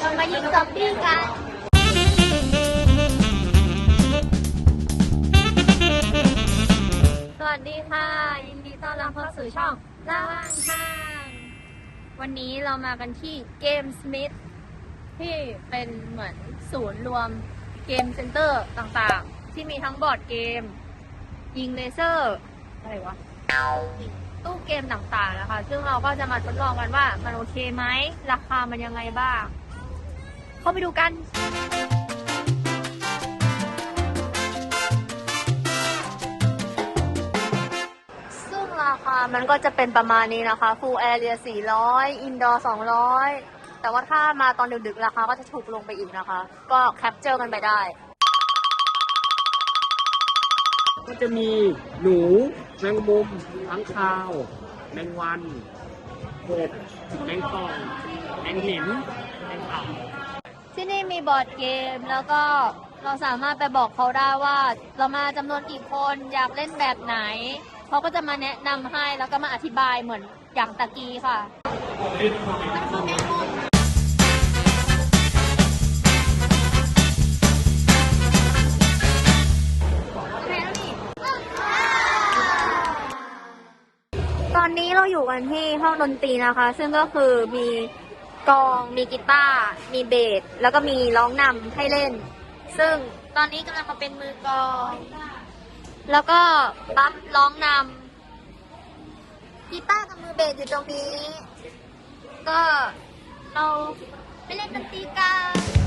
เรามายิงซอมบี้กันสวัสดีค่ะ ยินดีต้อนรับเข้าสู่ช่องล่าว่างทางวันนี้เรามากันที่เกมสมิธที่เป็นเหมือนศูนย์รวมเกมเซ็นเตอร์ต่างๆ ที่มีทั้งบอร์ดเกม ยิงเลเซอร์อะไรวะตู้เกมต่างๆนะคะ ซึ่งเราก็จะมาทดลองกันว่ามันโอเคไหม ราคามันยังไงบ้าง เข้าไปดูกันซึ่งราคามันก็จะเป็นประมาณนี้นะคะ full area 400 indoor 200 แต่ว่าถ้ามาตอนดึกๆ ราคาก็จะถูกลงไปอีกนะคะ ก็แคปเจอร์กันไปได้ ก็จะมีหนูแมงมุมทั้างคาว แมงวันเห็ดแมงป่องแมงหินแมงเต่า ที่นี่มีบอร์ดเกมแล้วก็เราสามารถไปบอกเขาได้ว่า เรามาจำนวนกี่คนอยากเล่นแบบไหน เขาก็จะมาแนะนำให้แล้วก็มาอธิบายเหมือนอย่างตะกี้ค่ะ ตอนนี้เราอยู่กันที่ห้องดนตรีนะคะ ซึ่งก็คือมี กอง มีกีตาร์ มีเบส แล้วก็มีร้องนำให้เล่น ซึ่งตอนนี้กำลังมาเป็นมือกอง แล้วก็ปั๊บร้องนำกีตาร์กับมือเบสอยู่ตรงนี้ ก็เราไปเล่นดนตรีกัน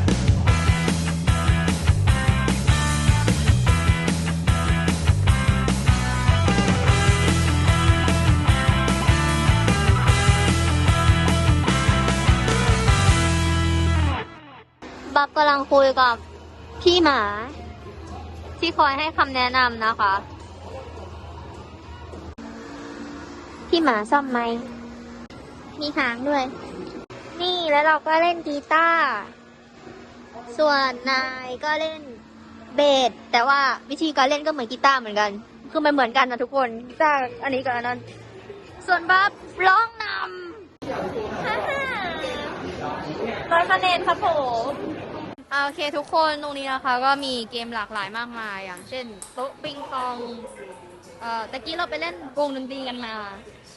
บับกำลังคุยกับพี่หมา ที่คอยให้คำแนะนำนะคะ พี่หมาซ่อมไหม มีหางด้วย นี่แล้วเราก็เล่นกีตาร์ ส่วนนายก็เล่นเบส แต่ว่าวิธีการเล่นก็เหมือนกีตาร์เหมือนกัน คือมันเหมือนกันนะทุกคนกีตาร์อันนี้กับอันนั้น ส่วนบับร้องนำร้อยคะแนนครับผม อ่าโอเคทุกคนตรงนี้นะคะ ก็มีเกมหลากหลายมากมาย อย่างเช่นโต๊ะปิงปองเอ่อตะกี้เราไปเล่นวงดนตรีกันมา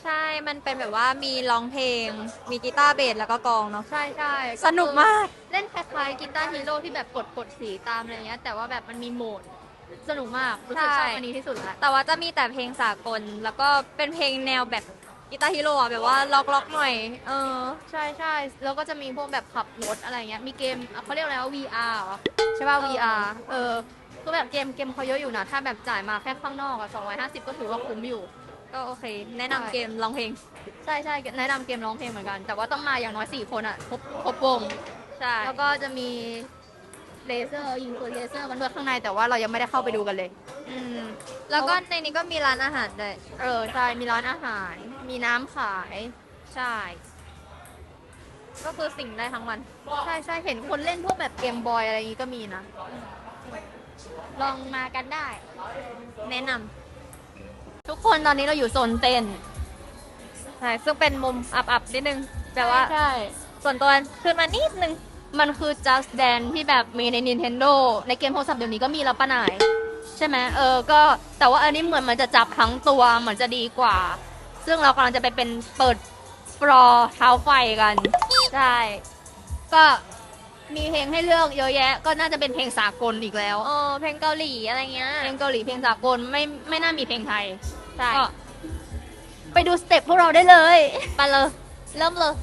ใช่ มันเป็นแบบว่ามีร้องเพลง มีกีตาร์เบสแล้วก็กลองเนาะ ใช่ใช่สนุกมาก เล่นคล้ายๆกีตาร์ฮีโร่ที่แบบกดกดสีตามอะไรเงี้ย แต่ว่าแบบมันมีโหมด สนุกมาก รู้สึกชใช่อบอันนี้ที่สุดละแต่ว่าจะมีแต่เพลงสากล แล้วก็เป็นเพลงแนวแบบ กีตาร์ฮีโร่อะแบบว่าล็อกล็อกๆหน่อย เออ ใช่ใช่แล้วก็จะมีพวกแบบขับรถอะไรเงี้ยมีเกมอะเขาเรียกอะไรว่า VR เหรอใช่ป่ะ VR เออคือแบบเกมเกมเขาเยอะอยู่นะ ถ้าแบบจ่ายมาแค่ข้างนอกอะ250 ก็ถือว่าคุ้มอยู่ ก็โอเค แนะนำเกมร้องเพลง ใช่ใช่แนะนำเกมร้องเพลงเหมือนกัน แต่ว่าต้องมาอย่างน้อยสี่คนอะครบครบวง ใช่ แล้วก็จะมีเลเซอร์ยิงปืนเลเซอร์มันด้วยข้างในแต่ว่าเรายังไม่ได้เข้าไปดูกันเลย อืม แล้วก็ในนี้ก็มีร้านอาหารด้วย เออใช่มีร้านอาหาร มีน้ำขาย ใช่ ก็คือสิ่งได้ทั้งวัน ใช่ใช่เห็นคนเล่นพวกแบบเกมบอยอะไรอย่างงี้ก็มีนะ ลองมากันได้ แนะนำทุกคนตอนนี้เราอยู่โซนเต้นใช่ซึ่งเป็นมุมอับๆนิดนึงแบบว่าใช่ส่วนตัวขึ้นมานิดนึง มันคือ just dance ที่แบบมีใน Nintendo ในเกมโทรศัพท์เดี๋ยวนี้ก็มีแล้วปะนาย ใช่ไหมเออ ก็แต่ว่าอันนี้เหมือนมันจะจับทั้งตัวเหมือนจะดีกว่า ซึ่งเรากำลังจะไปเป็นเปิดฟลอร์เท้าไฟกันใช่ก็มีเพลงให้เลือกเยอะแยะ ก็น่าจะเป็นเพลงสากลอีกแล้วเออเพลงเกาหลีอะไรเงี้ยเพลงเกาหลีเพลงสากลไม่ไม่น่ามีเพลงไทยใช่ก็ไปดูสเต็ปพวกเราได้เลย ไปเลย เริ่มเลย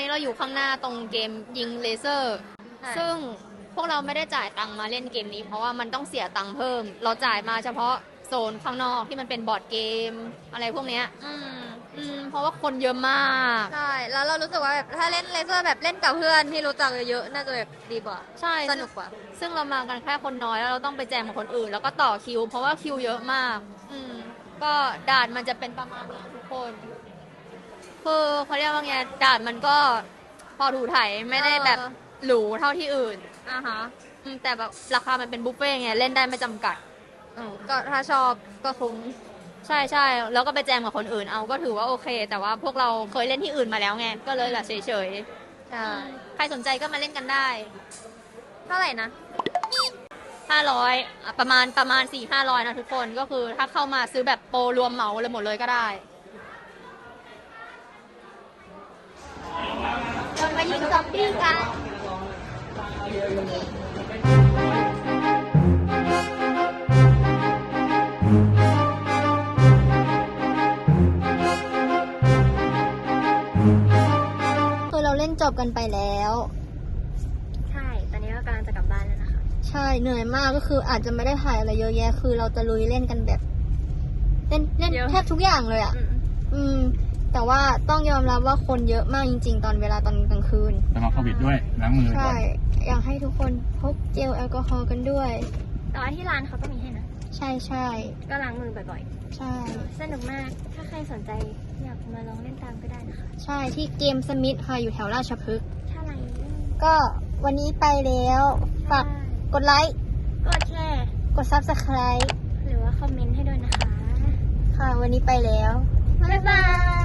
นตอนนี้เราอยู่ข้างหน้าตรงเกมยิงเลเซอร์ใช่ซึ่งพวกเราไม่ได้จ่ายตังค์มาเล่นเกมนี้ เพราะว่ามันต้องเสียตังค์เพิ่ม เราจ่ายมาเฉพาะโซนข้างนอกที่มันเป็นบอร์ดเกมอะไรพวกเนี้ยอืมอืมเพราะว่าคนเยอะมาก ใช่ แล้วเรารู้สึกว่าแบบถ้าเล่นเลเซอร์แบบเล่นกับเพื่อนที่รู้จักเยอะๆน่าจะแบบดีกว่า ใช่สนุกกว่า ซึ่งเรามากันแค่คนน้อยแล้วเราต้องไปแจมกับคนอื่น แล้วก็ต่อคิว เพราะว่าคิวเยอะมาก อืมก็ด่านมันจะเป็นประมาณนี้ทุกคน คือเขาเรียกว่าไงด่านมันก็พอถูไถไม่ได้แบบเออหรูเท่าที่อื่นอ่าฮะอืมแต่แบบราคามันเป็นบุฟเฟ่ต์ไงเล่นได้ไม่จำกัดเออก็ถ้าชอบก็คุ้ม ใช่ใช่แล้วก็ไปแจมกับคนอื่นเอาก็ถือว่าโอเค แต่ว่าพวกเราเคยเล่นที่อื่นมาแล้วไงก็เลยแบบเฉยๆใช่ใครสนใจก็มาเล่นกันได้เท่าไหร่นะ ห้าร้อยประมาณประมาณสี่ห้าร้อยนะทุกคนก็คือถ้าเข้ามาซื้อแบบโปรรวมเหมาเลยหมดเลยก็ได้ เรามา ยิงซอมบี้กันคือเราเล่นจบกันไปแล้ว ใช่ ตอนนี้ก็กำลังจะกลับบ้านแล้วนะคะ ใช่เหนื่อยมากก็คืออาจจะไม่ได้ถ่ายอะไรเยอะแยะ คือเราจะลุยเล่นกันแบบ เล่นเล่นเยอะ แทบทุกอย่างเลยอะอืม แต่ว่าต้องยอมรับว่าคนเยอะมากจริง ๆ ตอนเวลาตอนกลางคืน ระวังโควิดด้วยล้างมือก่ใช่อนอยากให้ทุกคนพกเจลแอลกอฮอล์กันด้วย แต่ว่าที่ร้านเขาก็มีให้นะ ใช่ใช่ก็ล้างมือบ่อยใช่ ๆ สนุกมาก ถ้าใครสนใจอยากมาลองเล่นตามก็ได้นะคะ ใช่ที่เกมสมิธค่ะอยู่แถวราชพฤกษ์ถ้าอะไรก็วันนี้ไปแล้ว ฝากกดไลค์ กดแชร์กด subscribe หรือว่าคอมเมนต์ให้ด้วยนะคะ ค่ะ วันนี้ไปแล้ว บ๊ายบาย